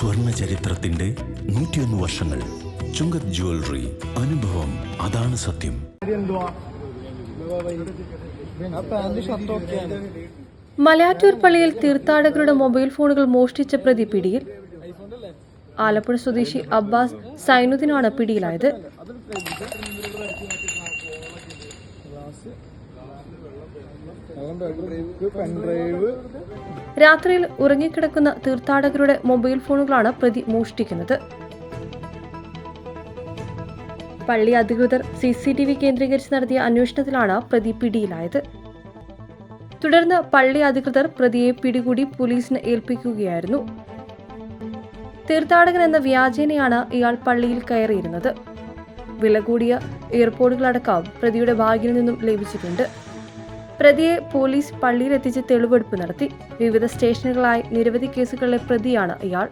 പാരമ്പര്യത്തിന്റെ നൂറ്റിയൊന്ന് വർഷങ്ങൾ. ചുങ്കത് ജ്വല്ലറി അനുഭവം അതാണ് സത്യം. മലയാറ്റൂർ പള്ളിയിൽ തീർത്ഥാടകരുടെ മൊബൈൽ ഫോണുകൾ മോഷ്ടിച്ച പ്രതി പിടിയിൽ ആലപ്പുഴ സ്വദേശി അബ്ബാസ് സൈനുദ്ദീനാണ് പിടിയിലായത്. രാത്രിയിൽ ഉറങ്ങിക്കിടക്കുന്ന തീർത്ഥാടകരുടെ മൊബൈൽ ഫോണുകളാണ് പ്രതി മോഷ്ടിക്കുന്നത്. പള്ളി അധികൃതർ സി സി ടി വി കേന്ദ്രീകരിച്ച് നടത്തിയ അന്വേഷണത്തിലാണ് പ്രതി പിടിയിലായത്. തുടർന്ന് പള്ളി അധികൃതർ പ്രതിയെ പിടികൂടി പോലീസിന് ഏൽപ്പിക്കുകയായിരുന്നു. തീർത്ഥാടകൻ എന്ന വ്യാജേനയാണ് ഇയാൾ പള്ളിയിൽ കയറിയിരുന്നത്. വില കൂടിയ എയർപോർട്ടുകളടക്കം പ്രതിയുടെ ബാഗിൽ നിന്നും ലഭിച്ചിട്ടുണ്ട്. പ്രതിയെ പോലീസ് പള്ളിയിലെത്തിച്ച് തെളിവെടുപ്പ് നടത്തി. വിവിധ സ്റ്റേഷനുകളായി നിരവധി കേസുകളിലെ പ്രതിയാണ് ഇയാൾ.